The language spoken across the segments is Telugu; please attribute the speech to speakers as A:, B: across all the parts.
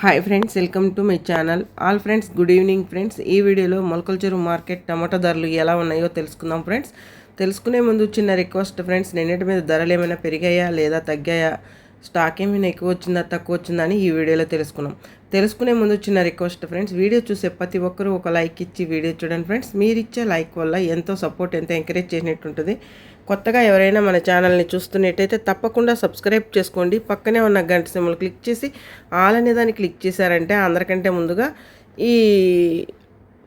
A: Hi friends welcome to my channel all friends good evening friends ఈ వీడియోలో మొలకల చెరువు మార్కెట్ టమాటా ధరలు ఎలా ఉన్నాయో తెలుసుకుందాం ఫ్రెండ్స్ తెలుసుకునే ముందు చిన్న రిక్వెస్ట్ ఫ్రెండ్స్ నిన్నటి మీద ధరలు ఏమైనా పెరిగాయా లేదా తగ్గాయా? స్టాక్ ఏమైనా ఎక్కువ వచ్చిందా తక్కువ వచ్చిందా అని ఈ వీడియోలో తెలుసుకున్నాం. తెలుసుకునే ముందు చిన్న రిక్వెస్ట్ ఫ్రెండ్స్ వీడియో చూసే ప్రతి ఒక్కరూ ఒక లైక్ ఇచ్చి వీడియో చూడండి ఫ్రెండ్స్. మీరు ఇచ్చే లైక్ వల్ల ఎంతో సపోర్ట్ ఎంతో ఎంకరేజ్ చేసినట్టు ఉంటుంది కొత్తగా ఎవరైనా మన ఛానల్ని చూస్తున్నట్టయితే తప్పకుండా సబ్స్క్రైబ్ చేసుకోండి. పక్కనే ఉన్న గంట సింబల్ క్లిక్ చేసి ఆల్ అనే దాన్ని క్లిక్ చేశారంటే అందరికంటే ముందుగా ఈ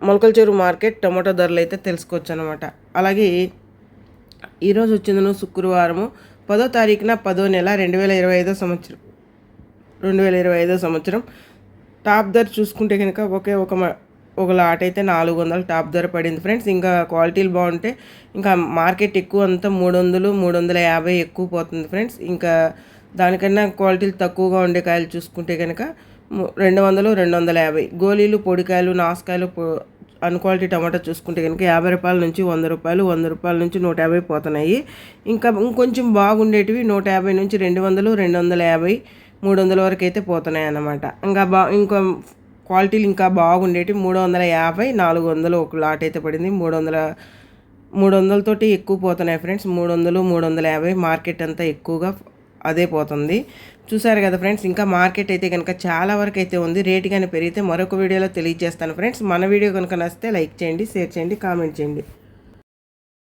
A: మొలకల చెరువు మార్కెట్ టమాటో ధరలు అయితే తెలుసుకోవచ్చు అనమాట అలాగే ఈరోజు వచ్చిందను శుక్రవారము. పదో తారీఖున పదో నెల రెండు వేల ఇరవై ఐదో సంవత్సరం. రెండు వేల ఇరవై ఐదో సంవత్సరం. టాప్ ధర చూసుకుంటే కనుక ఒకే ఒక ఒక లాట్ అయితే నాలుగు వందలు టాప్ ధర పడింది ఫ్రెండ్స్. ఇంకా క్వాలిటీలు బాగుంటే ఇంకా మార్కెట్ ఎక్కువ అంతా మూడు వందలు మూడు వందల యాభై ఎక్కువ పోతుంది ఫ్రెండ్స్. ఇంకా దానికన్నా క్వాలిటీలు తక్కువగా ఉండే కాయలు చూసుకుంటే కనుక రెండు వందలు రెండు వందల యాభై. గోళీలు పొడికాయలు నాసుకాయలు అన్క్వాలిటీ అన్ క్వాలిటీ టమాటా చూసుకుంటే కనుక యాభై రూపాయల నుంచి వంద రూపాయలు వంద రూపాయల నుంచి నూట యాభై పోతున్నాయి. ఇంకా ఇంకొంచెం బాగుండేటివి నూట యాభై నుంచి రెండు వందలు రెండు వందల యాభై మూడు వందల వరకు అయితే పోతున్నాయి అన్నమాట. ఇంకా బా ఇంకా క్వాలిటీలు ఇంకా బాగుండేటివి మూడు వందల యాభై నాలుగు వందలు ఒక లాట్ అయితే పడింది. మూడు వందల మూడు వందలతోటి ఎక్కువ పోతున్నాయి ఫ్రెండ్స్. మూడు వందలు మూడు వందల యాభై మార్కెట్ అంతా ఎక్కువగా అదే పోతుంది. చూసారు కదా ఫ్రెండ్స్ ఇంకా మార్కెట్ అయితే కనుక చాలా వరకు అయితే ఉంది. రేటు కానీ పెరిగితే మరొక వీడియోలో తెలియజేస్తాను ఫ్రెండ్స్. మన వీడియో కనుక నచ్చితే లైక్ చేయండి షేర్ చేయండి కామెంట్ చేయండి.